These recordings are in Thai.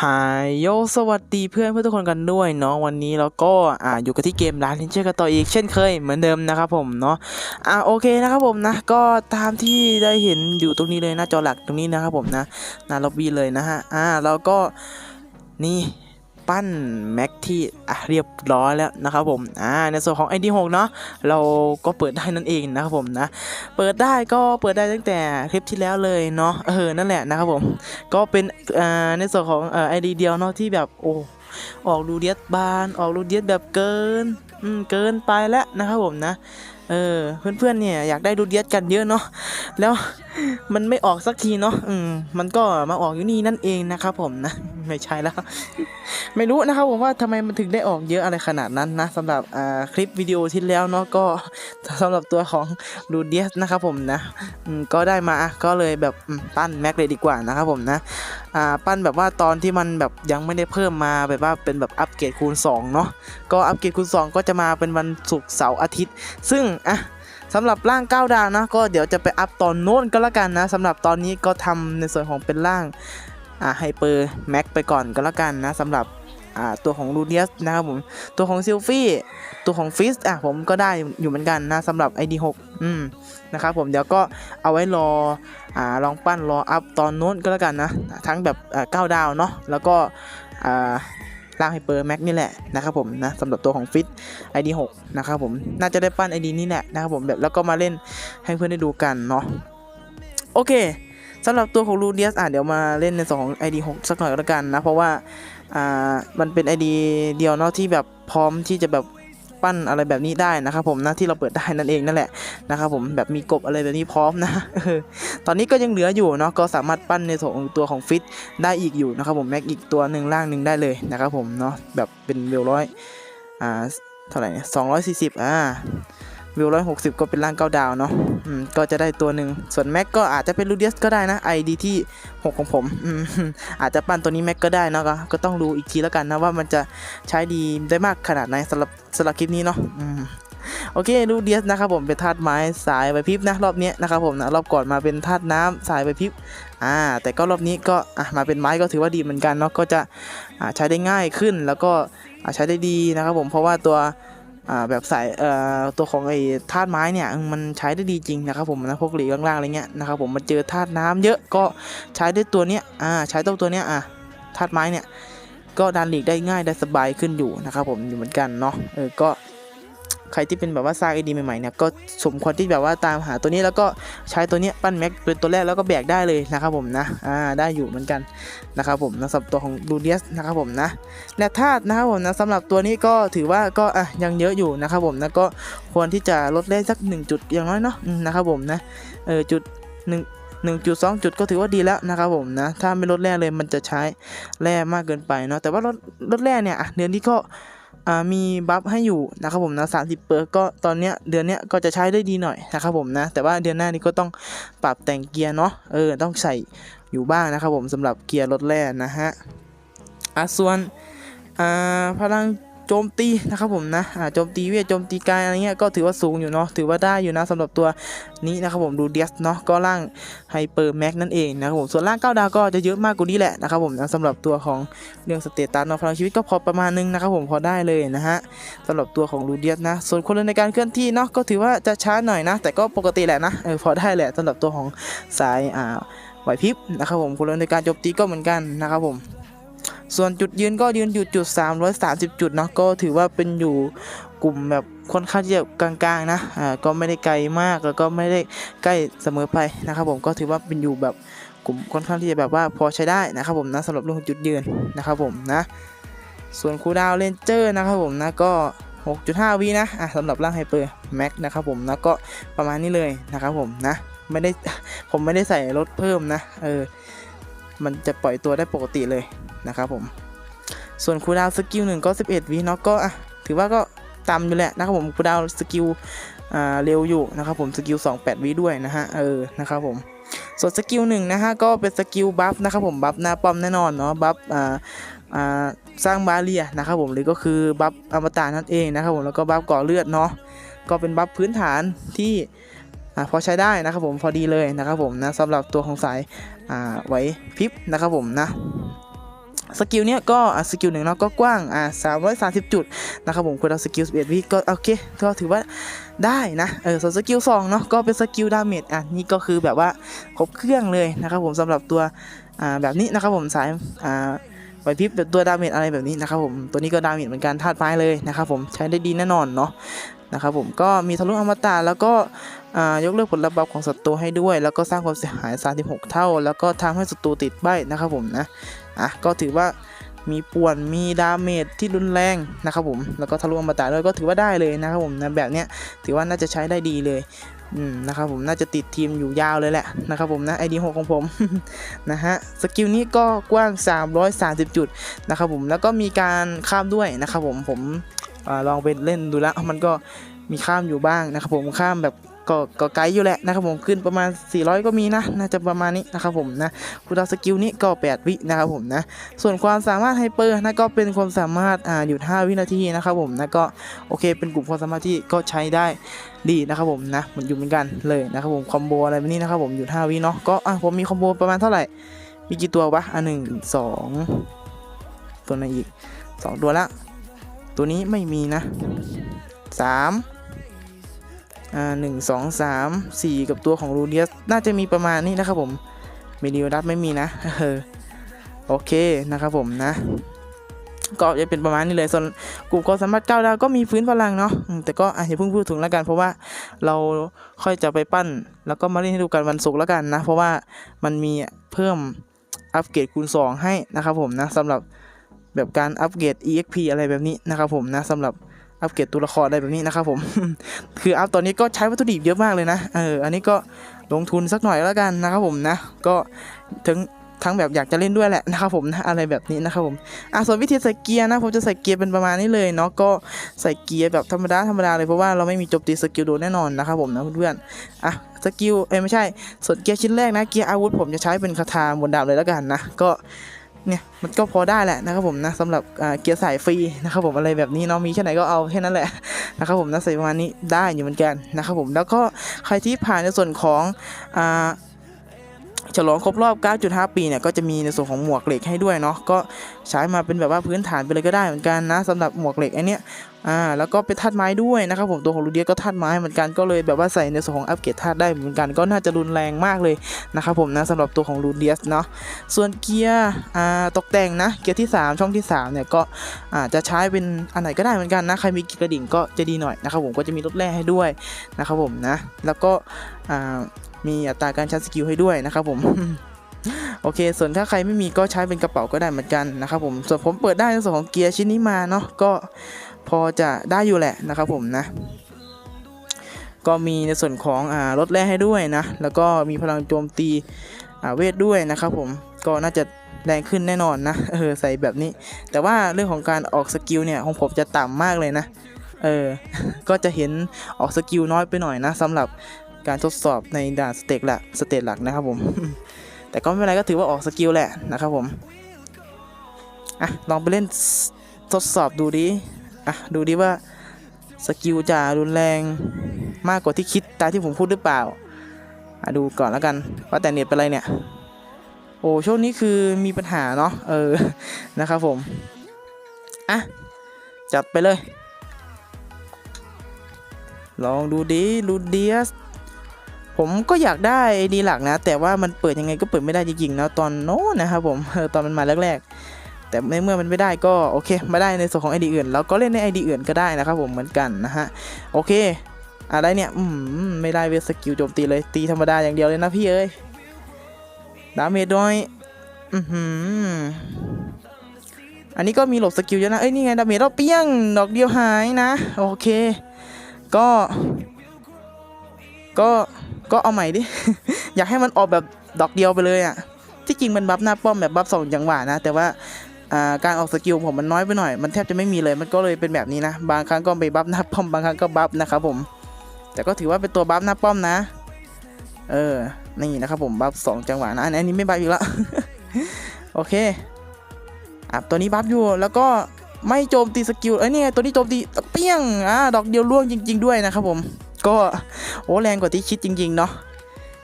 หายโยสวัสดีเพื่อนเพื่อนทุกคนกันด้วยเนาะวันนี้เราก็อ่าอยู่กันที่เกมร้านลินเชอร์กันต่ออีกเช่นเคยเหมือนเดิมนะครับผมเนาะอ่าโอเคนะครับผมนะก็ตามที่ได้เห็นอยู่ตรงนี้เลยหน้าจอหลักตรงนี้นะครับผมนะหน้าล็อบบี้เลยนะฮะอ่าแล้วก็นี่ ปั้นแม็กที่อะเรียบร้อยแล้วนะครับผมอ่าในส่วนของ ID6 เนาะเราก็เปิดได้นั่นเองนะครับผมนะเปิดได้ก็เปิดได้ตั้งแต่คลิปที่แล้วเลยเนาะเออนั่นแหละนะครับผมก็เป็นอ่าในส่วนของเอ่อไอเดียวเนาะที่แบบโอ้ออกรูเดียสบาน ออกรูเดียสแบบเกินอืมเกินไปแล้วนะครับผมนะ เออ เพื่อนๆเนี่ยอยากได้รูเดียสกันเยอะเนาะแล้วมันไม่ออกสักทีเนาะอืมมันก็มาออกอยู่นี่นั่นเองนะครับผมนะไม่ใช่แล้ว ไม่รู้นะครับผมว่าทำไมมันถึงได้ออกเยอะอะไรขนาดนั้นนะสำหรับอ่าคลิปวิดีโอที่แล้วเนาะก็สำหรับตัวของรูเดียสนะครับผมนะมก็ได้มาก็เลยแบบปั้นแม็กเลยดีกว่านะครับผมนะอ่าปั้นแบบว่าตอนที่มันแบบยังไม่ได้เพิ่มมาแบบว่าเป็นแบบอัปเกรดคูณ2เนาะก็อัปเกรดคูณ2 ก็จะมาเป็นวันศุกร์เสาร์อาทิตย์ ซึ่งอะสำหรับร่าง9ดาวนะก็เดี๋ยวจะไปอัพตอนโน้นก็แล้วกันนะสำหรับตอนนี้ก็ทำในส่วนของเป็นร่างอ่าไฮเปอร์แม็กไปก่อนก็แล้วกันนะสำหรับอ่าตัวของรูเดียสนะครับผมตัวของซิลฟี่ตัวของฟิสอะผมก็ได้อยู่เหมือนกันนะสำหรับ ID6 อืมนะครับผมเดี๋ยวก็เอาไว้รออ่าลองปั้นรออัพตอนโน้นก็แล้วกันนะทั้งแบบอ่า9ดาวเนาะแล้วก็อ่า ร่างไฮเปอร์แม็กนี่แหละนะครับผมนะสำหรับตัวของฟิต ID6 นะครับผมน่าจะได้ปั้น ID นี่แหละนะครับผมแบบแล้วก็มาเล่นให้เพื่อนได้ดูกันเนาะโอเคสำหรับตัวของลูเดียสอะเดี๋ยวมาเล่นในส่วนของ ID6 สักหน่อยแล้วกันนะ เพราะว่าอ่ามันเป็น ID เดียวเนาะที่แบบพร้อมที่จะแบบ ปั้นอะไรแบบนี้ได้นะครับผมนะที่เราเปิดได้นั่นเองนั่นแหละนะครับผมแบบมีกบอะไรแบบนี้พร้อมนะตอนนี้ก็ยังเหลืออยู่เนาะก็สามารถปั้นในส่วนของตัวของฟิตได้อีกอยู่นะครับผมแม็กอีกตัวหนึ่งล่างหนึ่งได้เลยนะครับผมเนาะแบบเป็นเวลร้อยอ่าเท่าไหร่เนี่ยสองร้อยสี่สิบอ่าวิวร้อยหกสิบก็เป็นล่างเก้าดาวเนาะ ก็จะได้ตัวหนึ่งส่วนแม็กก็อาจจะเป็นลูเดียสก็ได้นะ ID ที่หกของผมอาจจะปั้นตัวนี้แม็กก็ได้นะก็ก็ต้องดูอีกทีแล้วกันนะว่ามันจะใช้ดีได้มากขนาดไหนสำหรับสำหรับคลิปนี้เนาะโอเคดูเดียสนะครับผมเป็นธาตุไม้สายใบพริบนะรอบนี้นะครับผมนะรอบก่อนมาเป็นธาตุน้ำสายใบพริบอ่าแต่ก็รอบนี้ก็อะมาเป็นไม้ก็ถือว่าดีเหมือนกันเนาะก็จะใช้ได้ง่ายขึ้นแล้วก็ใช้ได้ดีนะครับผมเพราะว่าตัว แบบสายตัวของไอ้ธาตุไม้เนี่ยมันใช้ได้ดีจริงนะครับผมนะพวกหลีล่างๆอะไรเงี้ยนะครับผมมาเจอธาตุน้ำเยอะก็ใช้ได้ตัวเนี้ยอ่าใช้ตัวตัวเนี้ยอะธาตุไม้เนี่ยก็ดันหลีกได้ง่ายได้สบายขึ้นอยู่นะครับผมอยู่เหมือนกันเนาะเออก็ ใครที่เป็นแบบว่าสร้างไอดีใหม่ๆเนี่ยก็สมควรที่แบบว่าตามหาตัวนี้แล้วก็ใช้ตัวนี้ปั้นแม็กเป็นตัวแรกแล้วก็แบกได้เลยนะครับผมนะอ่าได้อยู่เหมือนกันนะครับผมนะสำหรับตัวของลูเดียสนะครับผมนะและธาตุนะครับผมนะสำหรับตัวนี้ก็ถือว่าก็อะยังเยอะอยู่นะครับผมนะก็ควรที่จะลดได้สักหนึ่งจุดอย่างน้อยเนาะนะครับผมนะเออจุดหนึ่งจุดสองจุดก็ถือว่าดีแล้วนะครับผมนะ ถ้าไม่ลดแร่เลยมันจะใช้แร่มากเกินไปเนาะแต่ว่ารถรถแร่เนี่ยเดือนนี้ก็ มีบัฟให้อยู่นะครับผมนะสามสิบเปอร์ก็ตอนเนี้ยเดือนเนี้ยก็จะใช้ได้ดีหน่อยนะครับผมนะ แต่ว่าเดือนหน้านี้ก็ต้องปรับแต่งเกียร์เนาะเออต้องใส่อยู่บ้างนะครับผมสำหรับเกียร์รถแร่นะฮะอะส่วนอ่าพลัง โจมตีนะครับผมนะอ่าโจมตีเวทโจมตีกายอะไรเงี้ยก็ถือว่าสูงอยู่เนาะถือว่าได้อยู่นะสำหรับตัวนี้นะครับผมดูเดียสเนาะก็ร่างไฮเปอร์แม็กนั่นเองนะครับผมส่วนล่าง9ดาวก็จะเยอะมากกว่านี้แหละนะครับผมนะสำหรับตัวของเรื่องสเตตัสเนาะพลังชีวิตก็พอประมาณนึงนะครับผมพอได้เลยนะฮะสำหรับตัวของลูเดียสนะส่วนคนเดินในการเคลื่อนที่เนาะก็ถือว่าจะช้าหน่อยนะ แต่ก็ปกติแหละนะเออพอได้แหละสำหรับตัวของสายอ่าไหวพริบนะครับผมคนเดินในการโจมตีก็เหมือนกันนะครับผม ส่วนจุดยืนก็ยืนอยู่จุด 330 จุดเนาะก็ถือว่าเป็นอยู่กลุ่มแบบค่อนข้างที่จะกลางๆนะอ่าก็ไม่ได้ไกลมากแล้วก็ไม่ได้ใกล้เสมอไปนะครับผมก็ถือว่าเป็นอยู่แบบกลุ่มค่อนข้างที่จะแบบว่าพอใช้ได้นะครับผมนะสำหรับเรื่องจุดยืนนะครับผมนะ ส่วนคูดาวเลนเจอร์นะครับผมนะก็ 6.5วินะอะสำหรับร่างไฮเปอร์แม็กนะครับผมนะก็ประมาณนี้เลยนะครับผมนะไม่ได้ผมไม่ได้ใส่ลดเพิ่มนะเออมันจะปล่อยตัวได้ปกติเลย นะครับผม ส่วนคูดาวสกิลหนึ่งก็ 11วิเนาะก็อะถือว่าก็ต่ำอยู่แหละนะครับผมคูดาวสกิลอ่าเร็วอยู่นะครับผมสกิล28วิด้วยนะฮะเออนะครับผมส่วนสกิลหนึ่งนะฮะก็เป็นสกิลบัฟนะครับผมบัฟหน้าป้อมแน่นอนเนาะบัฟอ่าอ่าสร้างบาเรียนะครับผมหรือก็คือบัฟอมตะนั่นเองนะครับผมแล้วก็บัฟก่อเลือดเนาะก็เป็นบัฟพื้นฐานที่อพอใช้ได้นะครับผมพอดีเลยนะครับผมนะสำหรับตัวของสายาไหวพริบนะครับผมนะ สกิลเนี้ยก็สกิลหนึ่งเนาะก็กว้างอะ330จุดนะครับผมคุณเอาสกิล11วิก็โอเคก็ถือว่าได้นะเออส่วนสกิล2เนาะก็เป็นสกิลดาเมจอะนี่ก็คือแบบว่าครบเครื่องเลยนะครับผมสำหรับตัวอ่าแบบนี้นะครับผมสายอ่าไหวพริบแบบตัวดาเมจอะไรแบบนี้นะครับผมตัวนี้ก็ดาเมจเหมือนกันธาตุไม้เลยนะครับผมใช้ได้ดีแน่นอนเนาะนะครับผมก็มีทะลุอมตะแล้วก็อ่ายกเลิกผลลัพธ์บัฟของศัตรูให้ด้วย แล้วก็สร้างความเสียหาย 36 เท่า แล้วก็ทำให้ศัตรูติดใบนะครับผมนะ อะก็ถือว่ามีป่วนมีดาเมจที่รุนแรงนะครับผมแล้วก็ทะลุอมตะด้วยก็ถือว่าได้เลยนะครับผมนะแบบเนี้ยถือว่าน่าจะใช้ได้ดีเลยอืมนะครับผมน่าจะติดทีมอยู่ยาวเลยแหละนะครับผมนะไอดีหของผมนะฮะสกิลนี้ก็กว้าง 330 จุดนะครับผมแล้วก็มีการข้ามด้วยนะครับผมผมอลองไปเล่นดูแล้วมันก็มีข้ามอยู่บ้างนะครับผมข้ามแบบ ก็ก็ไกลอยู่แหละนะครับผมขึ้นประมาณ 400 ก็มีนะน่าจะประมาณนี้นะครับผมนะคุณเอาสกิลนี้ก็ 8 วินะครับผมนะส่วนความสามารถไฮเปอร์นะก็เป็นความสามารถอ่าหยุด5วินาทีนะครับผมนะก็โอเคเป็นกลุ่มความสามารถที่ก็ใช้ได้ดีนะครับผมนะเหมือนอยู่เหมือนกันเลยนะครับผมคอมโบอะไรแบบนี้นะครับผมหยุด5วิเนาะก็อะผมมีคอมโบประมาณเท่าไหร่มีกี่ตัววะอะหนึ่งสองตัวไหนอีกสองตัวละ ตัวนี้ไม่มีนะสาม หนึ่งสองสามสี่กับตัวของรูเดียสน่าจะมีประมาณนี้นะครับผมมีดีโอดับไม่มีนะเออโอเคนะครับผมนะ ก็จะเป็นประมาณนี้เลยส่วนกลุ่มความสามารถเก้าดาวก็มีพื้นพลังเนาะแต่ก็อะอย่าเพิ่งพูดถึงแล้วกัน เพราะว่าเราค่อยจะไปปั้น แล้วก็มาเล่นให้ดูกันวันศุกร์แล้วกันนะ เพราะว่ามันมีเพิ่มอัปเกรดคูณ 2 ให้นะครับผมนะสำหรับแบบการอัปเกรด EXP อะไรแบบนี้นะครับผมนะสำหรับ อัปเกรดตัวละครอะไรแบบนี้นะครับผม คืออัพตอนนี้ก็ใช้วัตถุดิบเยอะมากเลยนะ เออ อันนี้ก็ลงทุนสักหน่อยแล้วกันนะครับผมนะ ก็ถึงทั้งแบบอยากจะเล่นด้วยแหละนะครับผมนะอะไรแบบนี้นะครับผมอะส่วนวิธีใส่เกียร์นะผมจะใส่เกียร์เป็นประมาณนี้เลยเนาะก็ใส่เกียร์แบบธรรมดาธรรมดาเลยเพราะว่าเราไม่มีจมตีสกิลโดนแน่นอนนะครับผมนะเพื่อนๆอะสกิลเอ้ไม่ใช่ส่วนเกียร์ชิ้นแรกนะเกียร์อาวุธผมจะใช้เป็นคาถามนดาบเลยแล้วกันนะก็ เนี่ยมันก็พอได้แหละนะครับผมนะสำหรับเกียร์สายฟรีนะครับผมอะไรแบบนี้เนาะมีแค่ไหนก็เอาแค่นั้นแหละนะครับผมนะใส่ประมาณนี้ได้อยู่เหมือนกันนะครับผมแล้วก็ใครที่ผ่านในส่วนของอ่าฉลองครบรอบ 9.5 ปีเนี่ยก็จะมีในส่วนของหมวกเหล็กให้ด้วยเนาะก็ใช้มาเป็นแบบว่าพื้นฐานไปเลยก็ได้เหมือนกันนะสำหรับหมวกเหล็กอันเนี้ย อ่าแล้วก็เป็นธาตุไม้ด้วยนะครับผมตัวของลูเดียก็ธาตุไม้เหมือนกันก็เลยแบบว่าใส่ในส่วนของอัปเกรดธาตุได้เหมือนกันก็น่าจะรุนแรงมากเลยนะครับผมนะสำหรับตัวของลูเดียสเนาะส่วนเกียร์อ่าตกแต่งนะเกียร์ที่ 3 ช่องที่ 3 เนี่ยก็อาจจะใช้เป็นอันไหนก็ได้เหมือนกันนะใครมีกียร์กระดิ่งก็จะดีหน่อยนะครับผมก็จะมีรถแร่ให้ด้วยนะครับผมนะแล้วก็อ่ามีอัตราการชาร์จสกิลให้ด้วยนะครับผมโอเค ส่วนถ้าใครไม่มีก็ใช้เป็นกระเป๋าก็ได้เหมือนกันนะครับผม ส่วนผมเปิดได้ในส่วนของเกียร์ชิ้นนี้มาเนาะ ก็ พอจะได้อยู่แหละนะครับผมนะ ก็มีในส่วนของอ่ารถแร่ให้ด้วยนะ แล้วก็มีพลังโจมตีเวทด้วยนะครับผมก็น่าจะแรงขึ้นแน่นอนนะเออใส่แบบนี้ แต่ว่าเรื่องของการออกสกิลเนี่ยของผมจะต่ำมากเลยนะเออก็จะเห็นออกสกิลน้อยไปหน่อยนะสำหรับการทดสอบในด่านสเต็กหลักสเตจหลักนะครับผมแต่ก็ไม่เป็นไรก็ถือว่าออกสกิลแหละนะครับผมอะลองไปเล่นทดสอบดูดิ อะดูดิว่าสกิลจะรุนแรงมากกว่าที่คิดตามที่ผมพูดหรือเปล่าอะดูก่อนแล้วกันว่าแต่เน็ตเป็นไรเนี่ย โอ้ช่วงนี้คือมีปัญหาเนาะเออนะครับผมอะจัดไปเลย ลองดูดิลูเดียสผมก็อยากได้ดีหลักนะ แต่ว่ามันเปิดยังไงก็เปิดไม่ได้จริงๆนะตอนโน้นนะครับผมเออตอนมันมาแรกๆ แต่ในเมื่อมันไม่ได้ก็โอเค มาได้ในส่วนของไอดีอื่น แล้วก็เล่นในไอดีอื่นก็ได้นะครับผมเหมือนกันนะฮะโอเคอะไรเนี่ยอืมไม่ได้เวทสกิลโจมตีเลยตีธรรมดาอย่างเดียวเลยนะพี่เอ้ยดาเมจน้อยอือหืออันนี้ก็มีหลบสกิลเยอะนะ เอ้ยนี่ไงดาเมจเราเปี้ยง ดอกเดียวหายนะ โอเค ก็ ก็ ก็เอาใหม่ดิ อยากให้มันออกแบบดอกเดียวไปเลยอะ่ะ ที่จริงมันบัฟหน้าป้อมแบบบัฟสองจังหวะนะ แต่ว่า การออกสกิลผมมันน้อยไปหน่อย มันแทบจะไม่มีเลย มันก็เลยเป็นแบบนี้นะ บางครั้งก็ไปบัฟหน้าป้อม บางครั้งก็บัฟนะครับผม แต่ก็ถือว่าเป็นตัวบัฟหน้าป้อมนะ เออ นี่นะครับผมบัฟสองจังหวะนะ อันนี้ไม่บัฟอยู่ละโอเคอะตัวนี้บัฟอยู่ แล้วก็ไม่โจมตีสกิล เอ้ยนี่ไงตัวนี้โจมตีเปี้ยง อ่า ดอกเดียวล่วงจริง ๆ ด้วยนะครับผม ก็โอ้แรงกว่าที่คิดจริง ๆ เนาะ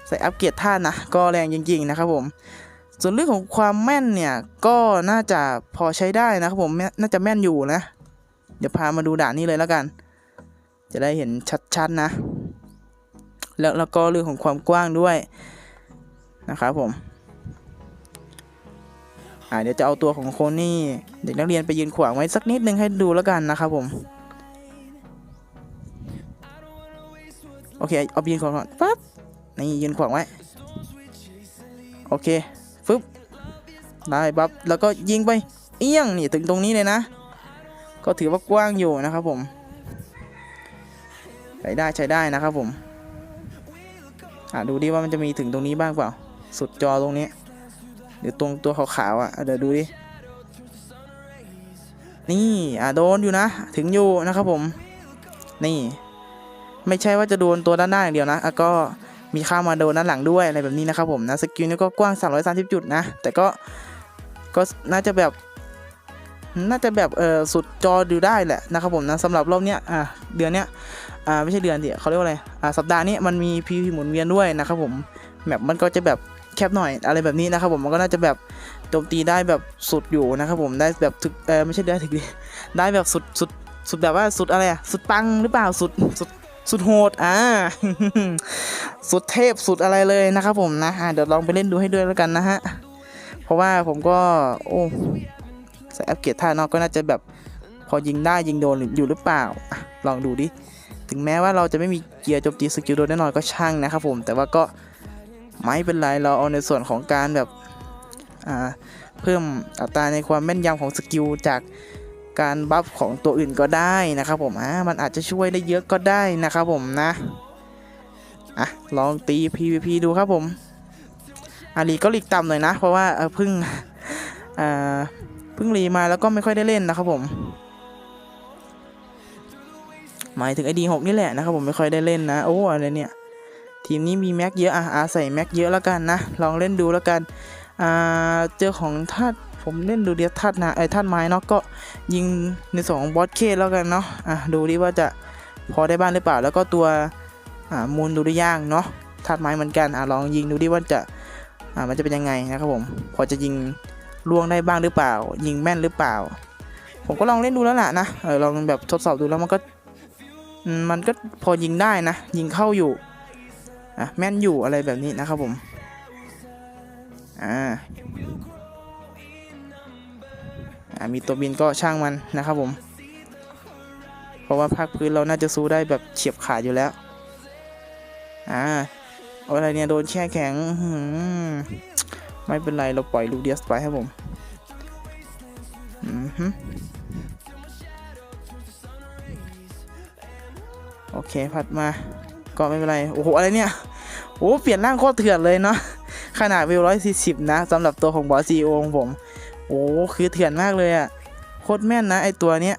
ใส่อัปเกรดท่านะ ก็แรงจริง ๆ นะครับผม ส่วนเรื่องของความแม่นเนี่ย ก็น่าจะพอใช้ได้นะครับผมน่าจะแม่นอยู่นะ เดี๋ยวพามาดูด่านนี้เลยแล้วกัน จะได้เห็นชัดๆนะ แล้วแล้วก็เรื่องของความกว้างด้วยนะครับผมอ่าเดี๋ยวจะเอาตัวของโคนนี่เด็กนักเรียนไปยืนขวางไว้สักนิดนึงให้ดูแล้วกันนะครับผมโอเคเอายืนขวางก่อนปั๊บนี่ยืนขวางไว้โอเค ได้ปั๊บแล้วก็ยิงไปเอี้ยงนี่ถึงตรงนี้เลยนะ ก็ถือว่ากว้างอยู่นะครับผมใช้ได้ใช้ได้นะครับผมอะดูดิว่ามันจะมีถึงตรงนี้บ้างเปล่า สุดจอตรงนี้หรือตรงตัวขาวๆอะอะเดี๋ยวดูดินี่อะโดนอยู่นะ ถึงอยู่นะครับผม นี่ ไม่ใช่ว่าจะโดนตัวด้านหน้าอย่างเดียวนะอะก็มีข้ามมาโดนด้านหลังด้วยอะไรแบบนี้นะครับผมนะสกิลนี่ก็กว้าง 330 จุดนะ แต่ก็ ก็น่าจะแบบ น่าจะแบบเออสุดจอดูได้แหละนะครับผมนะสำหรับรอบเนี้ยอะเดือนเนี้ยอ่าไม่ใช่เดือนดิเขาเรียกว่าอะไรอ่าสัปดาห์นี้มันมีพีพีหมุนเวียนด้วยนะครับผมแบบมันก็จะแบบแคบหน่อยอะไรแบบนี้นะครับผมมันก็น่าจะแบบโจมตีได้แบบสุดอยู่นะครับผมได้แบบถึกเออไม่ใช่ได้ถึกดิได้แบบสุดสุดสุดแบบว่าสุดอะไรอะสุดปังหรือเปล่าสุดสุดสุดโหดอ่าสุดเทพสุดอะไรเลยนะครับผมนะเดี๋ยวลองไปเล่นดูให้ด้วยแล้วกันนะฮะ ราะว่าผมก็โอ้ใส่อัปเกรดท่านอกก็น่าจะแบบพอยิงได้ยิงโดนอยู่หรือเปล่าอลองดูดิ ถึงแม้ว่าเราจะไม่มีเกียร์โจมตีสกิลโดนแน่นอนก็ช่างนะครับผมแต่ว่าก็ไม่เป็นไรเราเอาในส่วนของการแบบเพิ่มอัตราในความแม่นยำของสกิลจากการบัฟของตัวอื่นก็ได้นะครับผมอ่ามันอาจจะช่วยได้เยอะก็ได้นะครับผมนะอะลองตี PVP ดูครับผม อาลีก็หลีกต่ำหน่อยนะ เพราะว่าเพิ่งเพิ่งรีมาแล้วก็ไม่ค่อยได้เล่นนะครับผม หมายถึงไอดีหกนี่แหละนะครับผมไม่ค่อยได้เล่นนะ โอ้อะไรเนี่ยทีมนี้มีแม็กเยอะอะอาใส่แม็กเยอะแล้วกันนะ ลองเล่นดูแล้วกันอ่าเจอของธาตุผมเล่นดูเดียวธาตุนะไอธาตุไม้เนาะก็ยิงในสองบอสเคสแล้วกันเนาะอะดูดิว่าจะพอได้บ้างหรือเปล่า แล้วก็ตัวอ่ามูลดูได้ย่างเนาะธาตุไม้เหมือนกันอะลองยิงดูดิว่าจะ อ่ามันจะเป็นยังไงนะครับผมพอจะยิงล่วงได้บ้างหรือเปล่า ยิงแม่นหรือเปล่า ผมก็ลองเล่นดูแล้วล่ะนะเออลองแบบทดสอบดูแล้วมันก็มันก็พอยิงได้นะ ยิงเข้าอยู่อะแม่นอยู่อะไรแบบนี้นะครับผมอ่ามีตัวบินก็ช่างมันนะครับผม เพราะว่าภาคพื้นเราน่าจะสู้ได้แบบเฉียบขาดอยู่แล้ว อ่า อะไรเนี่ยโดนแช่แข็งไม่เป็นไรเราปล่อยลูเดียสไปครับผมโอเคผัดมา ก็ไม่เป็นไร โอ้โห อะไรเนี่ย โอ้เปลี่ยนร่างโคตรเถื่อนเลยเนาะขนาดวิวร้อยสี่สิบนะสำหรับตัวของบอสซีโอของผม โอ้คือเถื่อนมากเลยอะโคตรแม่นนะไอตัวเนี้ย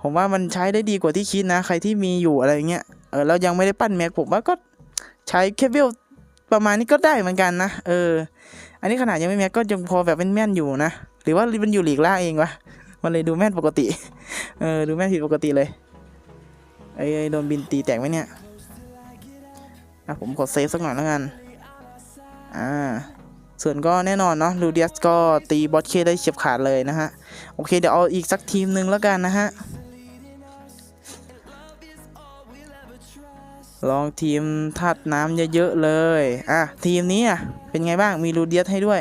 ผมว่ามันใช้ได้ดีกว่าที่คิดนะ ใครที่มีอยู่อะไรเงี้ยเออแล้วยังไม่ได้ปั้นแม็กผมว่าก็ ใช้แค่วิวประมาณนี้ก็ได้เหมือนกันนะ เออ อันนี้ขนาดยังไม่แม็กก็ยังพอแบบเป็นแม่นอยู่นะ หรือว่ามันอยู่หลีกล่าเองวะ มันเลยดูแม่นปกติ เออ ดูแม่นผิดปกติเลยไอ้ไอ้โดนบินตีแตกไหมเนี่ยอะผมขอเซฟสักหน่อยแล้วกัน อ่า ส่วนก็แน่นอนเนาะ ลูเดียสก็ตีบอสเคได้เฉียบขาดเลยนะฮะ โอเคเดี๋ยวเอาอีกสักทีมหนึ่งแล้วกันนะฮะ ลองทีมธาตุน้ำเยอะๆเลย อะ ทีมนี้อะ เป็นไงบ้าง มีลูเดียสให้ด้วย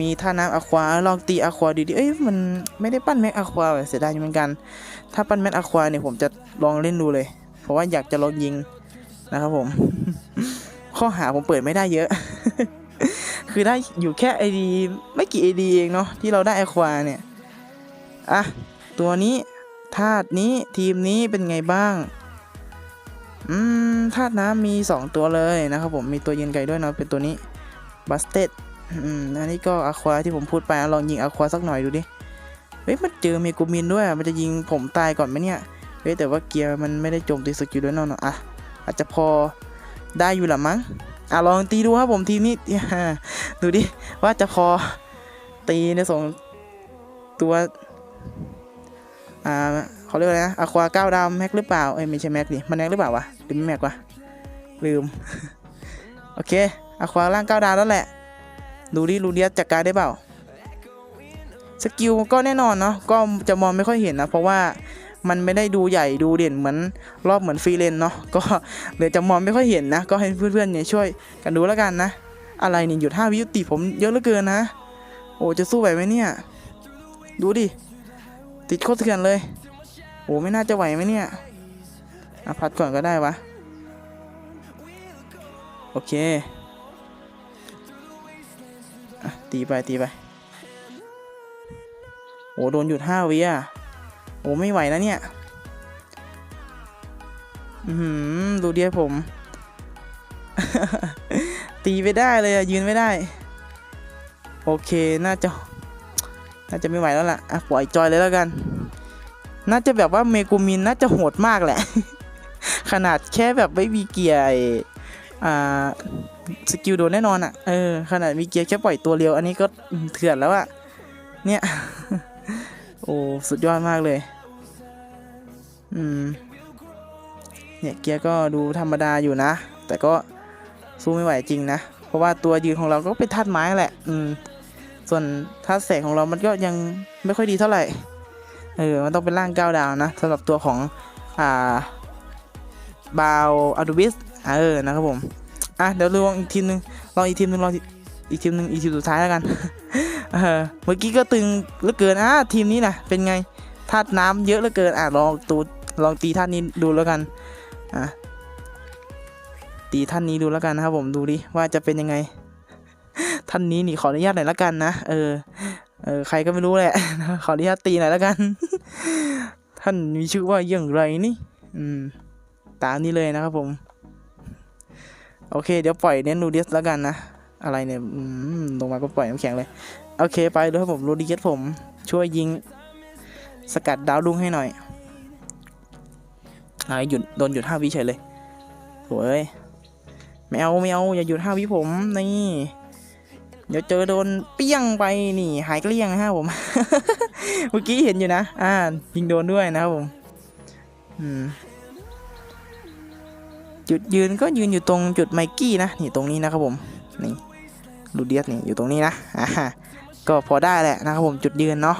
มีท่าน้ำอะควา ลองตีอะควาดูดิเอ้ย มันไม่ได้ปั้นแม็กอะควาเสียดายเหมือนกัน ถ้าปั้นแม็กอะควาเนี่ยผมจะลองเล่นดูเลย เพราะว่าอยากจะลองยิงนะครับผม ข้อหาผมเปิดไม่ได้เยอะ คือได้อยู่แค่ไอดีไม่กี่ไอดีเองเนาะที่เราได้อะควาเนี่ย อะ ตัวนี้ธาตุนี้ทีมนี้เป็นไงบ้าง อืมธาตุน้ำมี 2 ตัวเลยนะครับผมมีตัวยิงไก่ด้วยเนาะเป็นตัวนี้บัสเต็ดอืมอันนี้ก็อะควาที่ผมพูดไปอลองยิงอะควาสักหน่อยดูดิเฮ้ยมันเจอเมกูมินด้วยมันจะยิงผมตายก่อนไหมเนี่ยเฮ้ยแต่ว่าเกียร์มันไม่ได้โจมตีสกิลด้วยเนาะเนอะอะอาจจะพอได้อยู่ละมั้งอะลองตีดูครับผมทีมนี้ดูดิว่าจะพอตีในสองตัวอ่า เขาเรียกว่าอะไรนะอะควาก้าวดำแม็กหรือเปล่า เอ้ยไม่ใช่แม็กดิ มันแม็กหรือเปล่าวะหรือไม่แม็กวะ ลืม โอเคอะควาร่างก้าวดาวแล้วแหละ ดูดิลูเดียสจัดการได้เปล่า สกิลก็แน่นอนเนาะ ก็จะมองไม่ค่อยเห็นนะ เพราะว่ามันไม่ได้ดูใหญ่ดูเด่นเหมือนรอบเหมือนฟรีเลนเนาะ ก็เลยจะมองไม่ค่อยเห็นนะ ก็ให้เพื่อนๆเนี่ยช่วยกันดูแล้วกันนะ อะไรเนี่ยหยุดห้าวิยุติผมเยอะเหลือเกินนะ โอ้จะสู้ไหวไหมเนี่ย ดูดิ ติดโคตรเถื่อนเลย โอ้ไม่น่าจะไหวไหมเนี่ยอพัดก่อนก็ได้วะ โอเคอตีไปตีไป โอ้โดนหยุดห้าวิอะ โอ้ไม่ไหวนะเนี่ย อือหือดูเดียผม ตีไม่ได้เลยอะยืนไม่ได้ โอเคน่าจะ น่าจะไม่ไหวแล้วล่ะอะปล่อยจอยเลยแล้วกัน น่าจะแบบว่าเมกูมินน่าจะโหดมากแหละ ขนาดแค่แบบไม่มีเกียร์อ่าสกิลโดนแน่นอนอะ่ะ เออ ขนาดมีเกียร์แค่ปล่อยตัวเร็ว อันนี้ก็เถื่อนแล้วอะเนี่ย โอ้สุดยอดมากเลย อืม เนี่ยเกียร์ก็ดูธรรมดาอยู่นะ แต่ก็สู้ไม่ไหวจริงนะ เพราะว่าตัวยืนของเราก็เป็นธาตุไม้แหละ อืม ส่วนธาตุแสงของเรามันก็ยังไม่ค่อยดีเท่าไหร่ เออ มันต้องเป็นร่างก้าวดาวนะสำหรับตัวของ อ่าบาวอาดูบิสเออ นะครับผม อะ เดี๋ยวลองอีกทีมหนึงลองอีกทีมหนึงลองอีกทีมหนึงอีกทีมสุดท้ายแล้วกัน เออ เมื่อกี้ก็ตึงเหลือเกิน อะ ทีมนี้นะเป็นไงธาตุน้ำเยอะเหลือเกิน อะ ลองตูลองตีธาตุนี้ดูแล้วกัน อะ ตีท่านนี้ดูแล้วกันนะครับผม ดูดิว่าจะเป็นยังไง ท่านนี้นี่ขออนุญาตหน่อยละกันนะ เออ เออใครก็ไม่รู้แหละขออนุญาตตีหน่อยและกัน ท่านมีชื่อว่าอย่างไรนี่ อืม ตามนี้เลยนะครับผม โอเค เดี๋ยวปล่อยเน้นรูดิสแล้วกันนะ อะไรเนี่ยอืมลงมาก็ปล่อยน้ำแข็งเลย โอเค ไปเลยครับผมรูดิสผม ช่วยยิง สกัดดาวดุ้งให้หน่อยอ่าหยุดโดนหยุดห้าวิเฉยเลยโว้ยไม่เอาไม่เอาอย่าหยุดห้าวิผมนี่ เดี๋ยวเจอโดนเปี้ยงไปนี่หายเกลี้ยงนะฮะผม เมื่อกี้เห็นอยู่นะ อ่ายิงโดนด้วยนะครับผมจุดยืนก็ยืนอยู่ตรงจุดไมกี้นะนี่ตรงนี้นะครับผมนี่ลูเดียสนี่อยู่ตรงนี้นะอ่าก็พอได้แหละนะครับผมจุดยืนเนาะ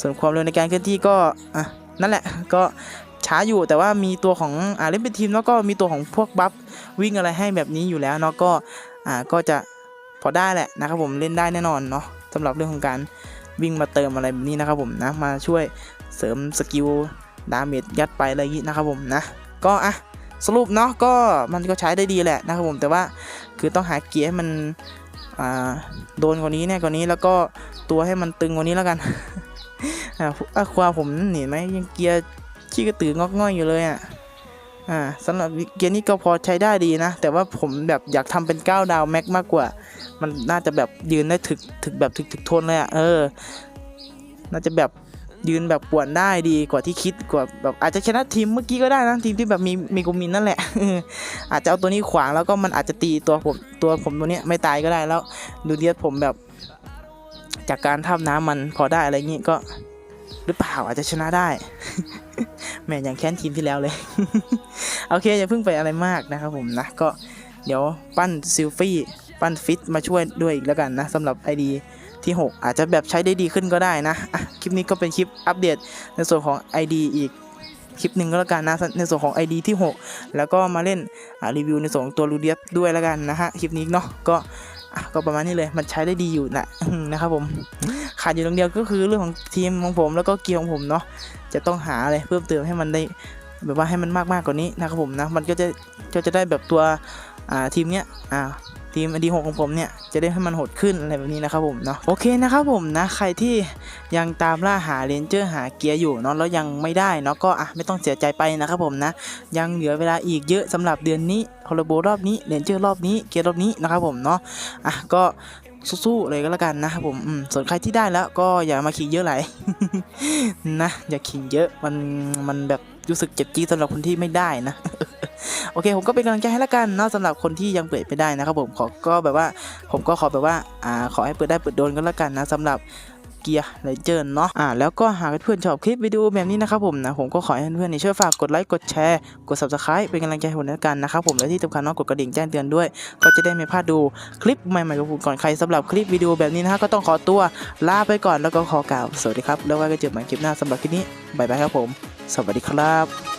ส่วนความเร็วในการเคลื่อนที่ก็อะนั่นแหละก็ช้าอยู่แต่ว่ามีตัวของอ่าเล่นเป็นทีมแล้วก็มีตัวของพวกบัฟวิ่งอะไรให้แบบนี้อยู่แล้วเนาะก็อ่าก็จะ พอได้แหละนะครับผมเล่นได้แน่นอนเนาะสำหรับเรื่องของการวิ่งมาเติมอะไรแบบนี้นะครับผมนะมาช่วยเสริมสกิลดาเมจยัดไปอะไรอย่างนี้นะครับผมนะก็อะสรุปเนาะก็มันก็ใช้ได้ดีแหละนะครับผมแต่ว่าคือต้องหาเกียร์ให้มันอ่าโดนกว่านี้แน่กว่านี้แล้วก็ตัวให้มันตึงกว่านี้แล้วกันอ่าความผมเห็นไหมยังเกียร์ขี้กระตืองอกง่อยอยู่เลยอะ อ่าสำหรับเกียร์นี้ก็พอใช้ได้ดีนะ แต่ว่าผมแบบอยากทำเป็น 9 ดาวแม็กมากกว่า มันน่าจะแบบยืนได้ถึกถึกแบบถึกถึกทนเลยอะเออ น่าจะแบบยืนแบบป่วนได้ดีกว่าที่คิดกว่าแบบอาจจะชนะทีมเมื่อกี้ก็ได้นะทีมที่แบบมีมีกุมินนั่นแหละ อาจจะเอาตัวนี้ขวางแล้วก็มันอาจจะตีตัวผมตัวผมตัวเนี้ยไม่ตายก็ได้แล้ว ดูเดียดผมแบบ จากการทำน้ำมันพอได้อะไรเงี้ยก็ หรือเปล่าอาจจะชนะได้ แม่อย่างแค้นทีมที่แล้วเลย โอเคอย่าเพิ่งไปอะไรมากนะครับผมนะ ก็เดี๋ยวปั้นซิลฟี่ ปั้นฟิตมาช่วยด้วยอีกแล้วกันนะสำหรับ ID ที่ 6 อาจจะแบบใช้ได้ดีขึ้นก็ได้นะะคลิปนี้ก็เป็นคลิปอัปเดตในส่วนของ ID อีกคลิปหนึ่งก็แล้วกันนะในส่วนของ ID ที่ 6 แล้วก็มาเล่นรีวิวในส่วนของตัวรูเดียสด้วยแล้วกันนะฮะคลิปนี้เนาะก็ ก็ประมาณนี้เลยมันใช้ได้ดีอยู่นะนะครับผมขาดอยู่ตรงเดียวก็คือเรื่องของทีมของผมแล้วก็เกียร์ของผมเนาะจะต้องหาอะไรเพิ่มเติมให้มันได้แบบว่าให้มันมากมากกว่านี้นะครับผมนะมันก็จะก็จะได้แบบตัวทีมเนี้ยอ่า ทีมดีหกของผมเนี่ย จะได้ให้มันโหดขึ้นอะไรแบบนี้นะครับผมเนาะโอเคนะครับผมนะใครที่ยังตามล่าหาเรนเจอร์หาเกียร์อยู่เนาะแล้วยังไม่ได้เนาะก็อะไม่ต้องเสียใจไปนะครับผมนะ ยังเหลือเวลาอีกเยอะสำหรับเดือนนี้คอลโบรอบนี้เรนเจอร์รอบนี้เกียร์รอบนี้นะครับผมเนาะอะก็สู้ๆเลยก็แล้วกันนะครับผมอืมส่วนใครที่ได้แล้วก็อย่ามาขิงเยอะไหลนะอย่าขิงเยอะมันมันแบบ รู้สึกเจ็บจี๊ดสำหรับคนที่ไม่ได้นะโอเค ผมก็เป็นกำลังใจให้แล้วกันเนาะสำหรับคนที่ยังเปิดไม่ได้นะครับผมขอก็แบบว่าผมก็ขอแบบว่าอ่าขอให้เปิดได้เปิดโดนก็แล้วกันนะสำหรับ เกียร์เลเจอร์เนาะอ่าแล้วก็หากเพื่อนชอบคลิปวิดีโอแบบนี้นะครับผมนะผมก็ขอให้เพื่อนๆช่วยฝากกดไลค์กดแชร์กด subscribe เป็นกำลังใจให้ผมด้วยกันนะครับผมและที่สำคัญน้องกดกระดิ่งแจ้งเตือนด้วย ก็จะได้ไม่พลาดดูคลิปใหม่ๆกับผมก่อนใครสำหรับคลิปวิดีโอแบบนี้นะฮะก็ต้องขอตัวลาไปก่อนแล้วก็ขอกล่าวสวัสดีครับแล้วไว้ก็เจอกันใหม่คลิปหน้าสำหรับคลิปนี้บายบายครับผม สวัสดีครับ